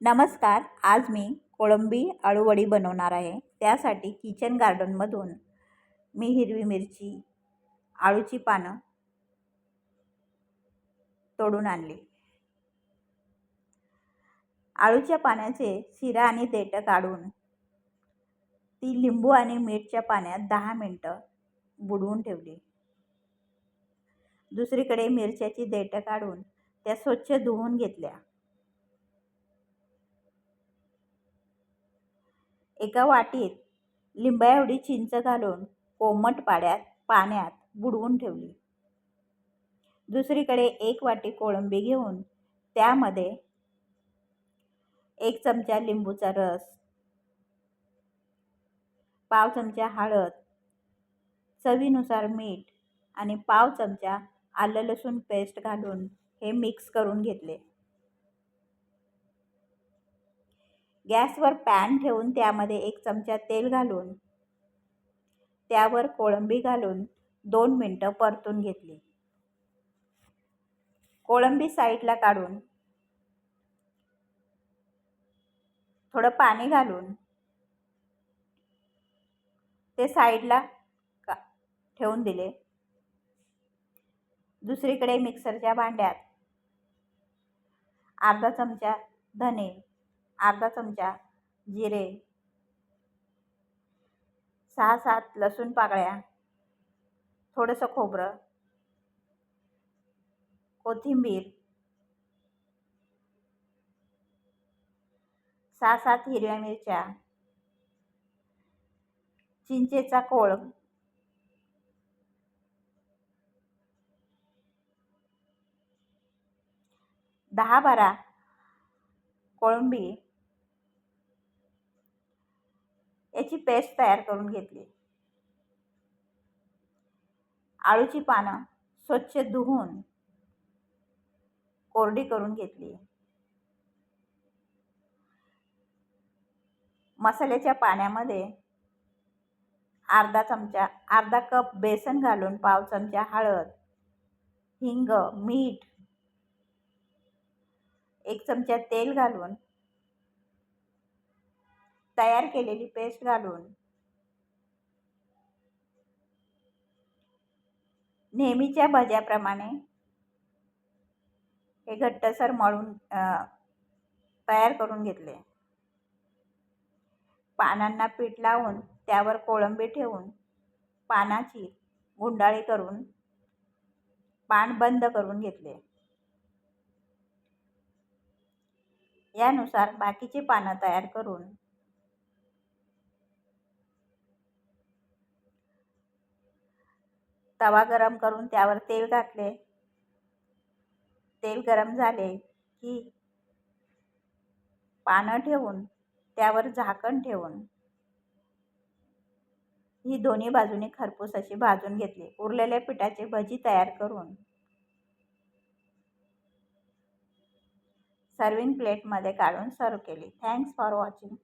नमस्कार आज मी कोळंबी आळूवडी बनवणार आहे. त्यासाठी किचन गार्डनमधून मी हिरवी मिरची आळूची पानं तोडून आणली. आळूच्या पाण्याचे शिरा आणि देठं काढून ती लिंबू आणि मीठच्या पाण्यात दहा मिनटं बुडवून ठेवली. दुसरीकडे मिरच्याची देठं काढून त्या स्वच्छ धुवून घेतल्या. एका वाटीत लिंबाएवढी चिंच घालून कोमट पाड्यात पाण्यात बुडवून ठेवली. दुसरीकडे एक वाटी कोळंबी घेऊन त्यामध्ये एक चमचा लिंबूचा रस पाव चमचा हळद चवीनुसार मीठ आणि पाव चमचा आलं लसूण पेस्ट घालून हे मिक्स करून घेतले. गॅसवर पॅन ठेवून त्यामध्ये एक चमचा तेल घालून त्यावर कोळंबी घालून दोन मिनटं परतून घेतली. कोळंबी साईडला काढून थोडं पाणी घालून ते साईडला का ठेवून दिले. दुसरीकडे मिक्सरच्या भांड्यात अर्धा चमचा धने अर्धा चमचा जिरे सहा सात लसूण पाकळ्या थोडंसं खोबरं कोथिंबीर सहा सात हिरव्या मिरच्या चिंचेचा कोळ दहा बारा कोळंबी याची पेस्ट तयार करून घेतली. आळूची पानं स्वच्छ धुवून कोरडी करून घेतली. मसाल्याच्या पाण्यामध्ये अर्धा चमचा अर्धा कप बेसन घालून पाव चमचा हळद हिंग मीठ एक चमचा तेल घालून तयार केलेली पेस्ट घालून. नेहमीच्या भज्याप्रमाणे हे घट्टसर मळून तयार करून घेतले. पानांना पीठ लावून त्यावर कोळंबी ठेवून पानाची गुंडाळी करून पान बंद करून घेतले. यानुसार बाकीची पानं तयार करून तवा गरम करून त्यावर तेल घातले. तेल गरम झाले की पानं ठेवून त्यावर झाकण ठेवून. ही दोन्ही बाजूने खरपूस अशी भाजून घेतली. उरलेल्या पिठाचे भजी तयार करून. सर्विंग प्लेटमध्ये काढून सर्व केली. Thanks for watching